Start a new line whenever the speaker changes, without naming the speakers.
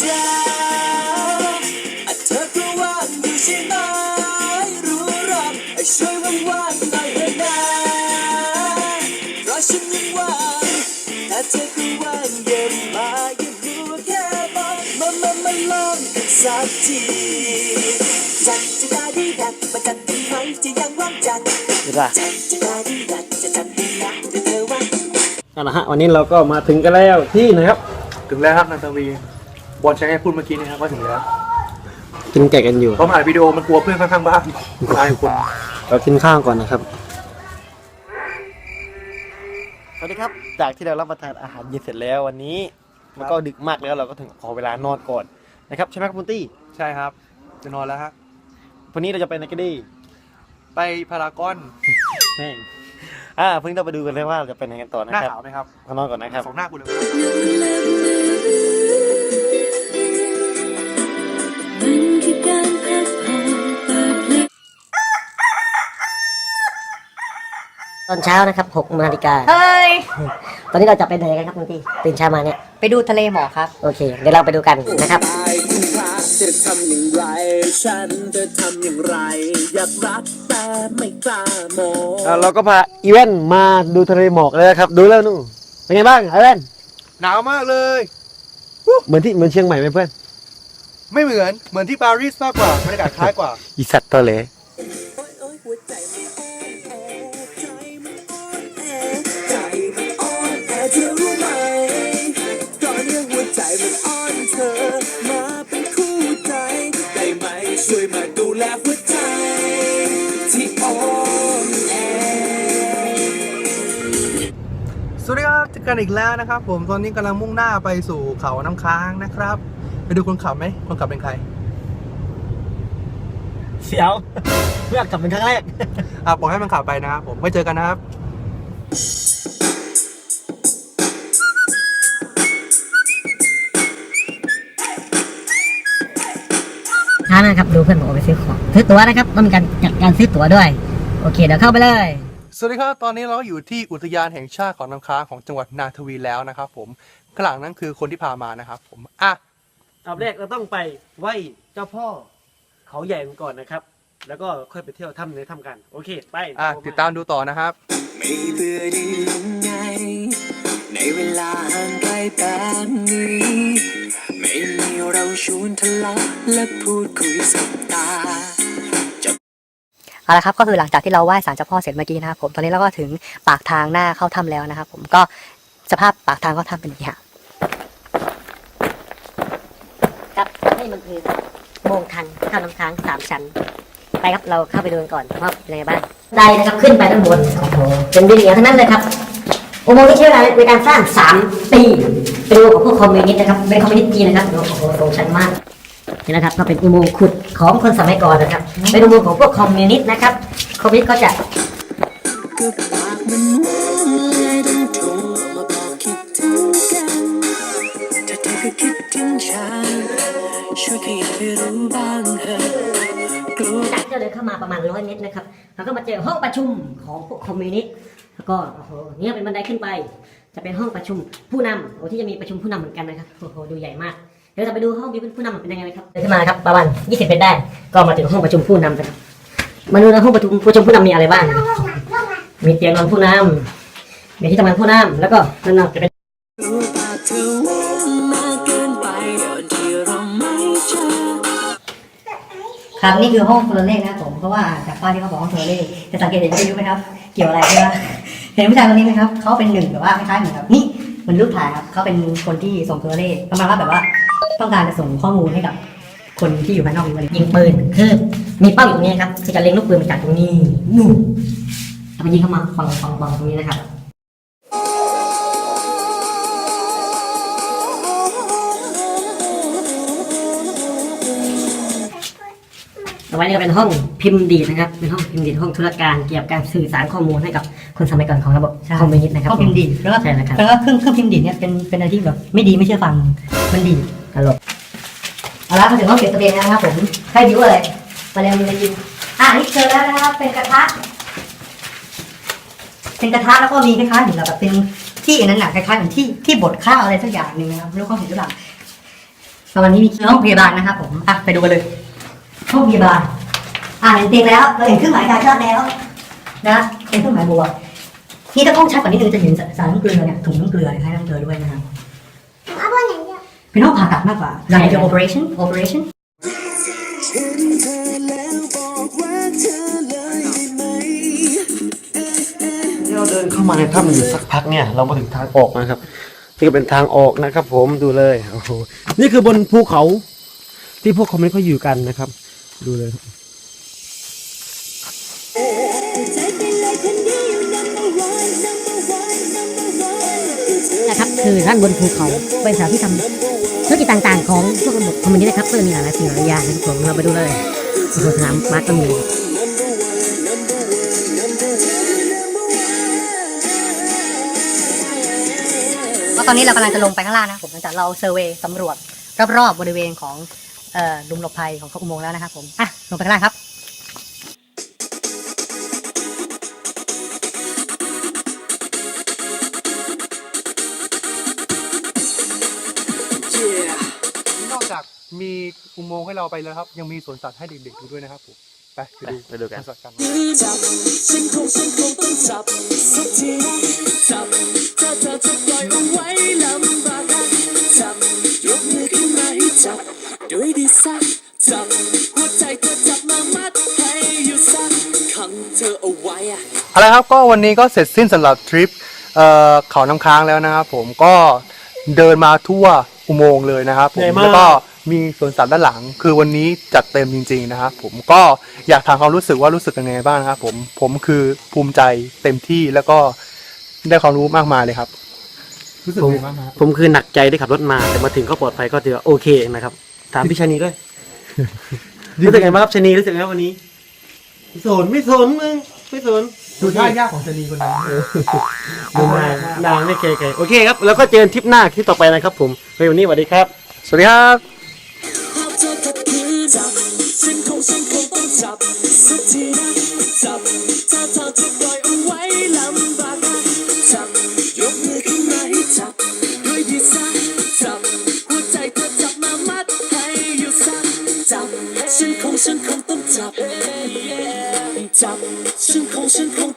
จ้าอะเธอก็ว่างอยู่ใช่ไหมรู้หรอกอะช่วยว่างๆหน่อยเถอะนะเพราะฉันยังว่างถ้าเธอก็ว่างเย็นมาอย่ารู้แค่บอกมามามาลองกันสักทีจัดจะได้ดีดักมาจัดดีไหมจะยังว่างจัด
เดี๋ยวล่ะ
จัดจะได้ดีดักจะจัดดีนะจะเธอว่าง
นั่นแหละฮะวันนี้เราก็มาถึงกันแล้วที่นะครับ
ถึงแล้วครับนางตาวี บอลใช้ให้พูดเมื่อกี้นะครับว่าถึงแล้ว
กินไก่กันอยู่
เขาถ่ายวิดีโอมันกลัวเพื่อนข้างๆบ้านตายคน
เรากินข้าวก่อนนะครับ สวัสดีครับ จากที่เรารับประทานอาหารเย็นเสร็จแล้ววันนี้ มันก็ดึกมากแล้วเราก็ถึงขอเวลานอนก่อนนะครับใช่ไหมครับคุณตี้
ใช่ครับ จะนอนแล้วฮะ
วันนี้เราจะไปไหนกันดี
ไปพารากอน
แม่งอ่าเพิ่งต้องไปดูกันเลยว่าเราจะไปไหนกันต่อ
ห
นะ
น้า
ครับ
ขาวไหมครับ
มานอนก่อนนะครับ
สองหน้ากูเลย
ตอนเช้านะครับ6นาฬิกา
เฮ้ย
ตอนนี้เราจะไปไหนกันครับคุณพี่ตื่นเช้ามาเนี่ย
ไปดูทะเลหมอกครับ
โอเค เดี๋ยวเราไปดูกันนะครับ
ตายคุณพระจะทำอย่างไร ฉันจะทำอย่างไร อยากรักแต่ไม่กล้ามอง
อ่าเราก็พาอีเวนต์มาดูทะเลหมอกเลยนะครับ ดูแล้วนู่นเป็นไงบ้างอีเวนต์
หนาวมากเลย
เหมือนที่เหมือนเชียงใหม่ไหมเพื่อน
ไม่เหมือนเหมือนที่ปารีสมากกว่าบรรยากาศคล้ายกว่า
อีสัตว์ตัวเหล
มันอ่อนเธอ มาเป็นคู่ใจ ได้ไหมช่วยมาดูแลหัวใจ ที่อ่อนแอ
สวัสดีครับเจอกันอีกแล้วนะครับ ผมตอนนี้กำลังมุ่งหน้าไปสู่เขาน้ำค้างนะครับ ไปดูคนขับไหมคนขับเป็นใคร
เสียวเพื่อนกลับเป็นครั้งแรก
อะบอกให้มันขับไปนะครับผมไว้เจอกันนะครับ
ช้านะครับดูเพื่อนบอกว่าไปซื้อของซื้อตั๋วนะครับต้องมีการจัดการซื้อตั๋วด้วย โอเคเดี๋ยวเข้าไปเลย
สวัสดีครับ ตอนนี้เราก็อยู่ที่อุทยานแห่งชาติของน้ำค้างของจังหวัดนาทวีแล้วนะครับ ผมข้างหลังนั้นคือคนที่พามานะครับ ผมอะ
อันแรกเราต้องไปไหว้เจ้าพ่อเขาใหญ่กันก่อนนะครับ แล้วก็ค่อยไปเที่ยวถ้ำในถ้ำกัน โอเค ไป
อะติดตามดูต่อนะครับ
ไม่เบื่อได้ยังไงในเวลาห่างไกลแบบนี้ ไม่มีเราชวนทะเลาะและพูดคุยสบตา
เอาละครับก็คือหลังจากที่เราไหว้ศาลเจ้าพ่อเสร็จเมื่อกี้นะครับผมตอนนี้เราก็ถึงปากทางหน้าเข้าถ้ำแล้วนะครับผมก็สภาพปากทางเข้าถ้ำเป็นอย่างนี้ฮะ
ครับนี่มันคือโมงทันเข้าน้ำค้างสามชั้น ไปครับเราเข้าไปดูกันก่อนว่าเป็นยังไงบ้างได้นะครับขึ้นไปด้านบนโอ้โหเป็นดินเหนียวทั้งนั้นเลยครับอุโมงค์ที่ใช้เวลาในการสร้างสามปี เป็นโมงค์ของพวกคอมมิวนิสต์นะครับ เป็นคอมมิวนิสต์จีนนะครับโอ้โหทรงชันมากนี่นะครับก็เป็นอุโมงค์ขุดของคนสมัยก่อนนะครับ เป็นอุโมงค์ของพวกคอมมิวนิสต์นะครับ คอมมิวนิสต์ก็จะ
ช่วยขยับให้รู้
มาประมาณร้อยเมตรนะครับเราก็มาเจอห้องประชุมของพวกคอมมิวนิสต์แล้วก็โอ้โหเนี่ยเป็นบันไดขึ้นไป จะเป็นห้องประชุมผู้นำโอ้ที่จะมีประชุมผู้นำเหมือนกันนะครับโอ้โหดูใหญ่มากเดี๋ยวเราไปดูห้องผู้นำเป็นยังไงนะครับเดินขึ้นมาครับประมาณ20เมตรได้ ก็มาถึงห้องประชุมผู้นำกันมาดูนะห้องประชุมประชุมผู้นำมีอะไรบ้าง มีเตียงนอนผู้นำมีที่ทำงานผู้นำแล้วก็นั่นนะจะเป็น
ครับนี่คือห้องโทรเลขนะครับผมเพราะว่าจากป้ายที่เขาบอกห้องโทรเลขจะสังเกตเห็นอายุไหมครับ เกี่ยวอะไรใช่ไหมเห็นผู้ชายคนนี้ไหมครับเขาเป็นหนึ่งแบบว่าคล้ายๆเหมือนแบบนี่มือนรูปถ่ายครับเขาเป็นคนที่ส่งโทรเลขประมาณว่าแบบว่าต้องการจะส่งข้อมูลให้กับคนที่อยู่ภายนอกนี้
ยิงปืนคือมีเป้าอยู่ตรงนี้ครับจะเล็งลูกปืนมาจากตรงนี้นู่นเอาไปยิงเข้ามาฟังฟังฟังตรงนี้นะครับ เอาไว้นี่ก็เป็นห้องพิมพ์ดีดนะครับ เป็นห้องพิมพ์ดีดห้องธุรการเกี่ยวกับการสื่อสารข้อมูลให้กับคนสมัยก่อนของระบบคอมมิวนิสต์นะครับ
ห้องพิมพ์ดีดแล้วก็
ใช่แล้วครับ
แล้วก็เครื่องเครื่องพิมพ์ดีดเนี่ยเป็นเป็นอะไรที่แบบไม่ดีไม่เชื่อฟังมันดีด
ตลกเอาละมาถึงห้องเก็บเสบียงแล้วนะครับผมใครบิวอะไรมาเร็วมายิงอะนี่เจอแล้วนะครับเป็นกระทะ
เป็นกระทะแล้วก็มีคล้ายๆเหมือนแบบเป็นที่อันนั้นน่ะคล้ายๆเหมือนที่ที่บดข้าวอะไรสักอย่างหนึ่งนะครับไม่รู้เขาเห็นหรือเปล่าตอนนี้มีห้องพยาบาลนะครับผมอะไปดูกันเลย ห้องพยาบาลอ่าเห็นเตียงแล้วเราเห็นเครื่องหมายการชาติแล้วนะเป็นเครื่องหมายบวกนี่ถ้ากล้องชัดกว่านี้เราจะเห็นสารน้ำเกลือเนี่ยถุงน้ำเกลือให้น้ำเกลือด้วยนะครับเป็นห้องผ่าตัดมากกว่าหลังจาก operation operation
เห็นเธอแล้วบอกว่าเธอเลยได้ไหม
ที่เราเดินเข้ามาในถ้ำอยู่สักพักเนี่ย เรามาถึงทางออกนะครับนี่ก็เป็นทางออกนะครับ ผมดูเลยโอ้โหนี่คือบนภูเขาที่พวกคอมเมนต์เขาอยู่กันนะครับ ดูเลย
นะครับคือด้านบนภูเขาเป็นสถานที่ทำธุรกิจต่างๆ ของพวกระบบคอมมิวนิสต์นะครับก็จะมีหลายๆสิ่งหลายอย่างนะครับผมเราไปดูเลยโอ้โหสนามาสก็มี
ก็ตอนนี้เรากำลังจะลงไปข้างล่างนะผมหลังจากเราเซอร์เวย์สำรวจรอบๆบริเวณของ ลุมหลบภัยของเขาอุโมงค์แล้วนะครับผมอะลงไปข้างล่างครับ
นอกจากมีอุโมงค์ให้เราไปแล้วครับ ยังมีสวนสัตว์ให้เด็กๆดูด้วยนะครับผมไปไปดู
ไปดูกัน
สวนสัตว์กัน
จับ เอาละ
ครับก็วันนี้ก็เสร็จสิ้นสำหรับทริปเอ่อเขาน้ำค้างแล้วนะครับผมก็เดินมาทั่วอุโมงค์เลยนะครับผม
ใหญ่มาก
แล้วก็มีสวนสัตว์ด้านหลัง คือวันนี้จัดเต็มจริง ๆนะครับผมก็อยากถามความรู้สึกว่ารู้สึกยังไงบ้างนะครับผมผมคือภูมิใจเต็มที่แล้วก็ได้ความรู้มากมายเลยครับ รู้สึก
ผม
ยังไงบ้างครับ
ผมคือหนักใจได้ขับรถมาแต่มาถึงก็ปลอดภัยก็ถือว่าโอเคนะครับ ถามพี่ชานีด้วย รู้สึกไงบ้างครับชานีรู้สึกไงวันนี้ไม่สนไม่สนมึง ไม่สน
ดูท่ายากของชนีคนนั้น
ดูนางนางไม่เคยๆโอเคครับ แล้วก็เจอกันทริปหน้าคลิปต่อไปนะครับผมในวันนี้สวัสดีครับ
สวัสดีครับ
ภาพเธอขัดขืนจับฉันคงฉันคงต้องจับสักทีนะ ค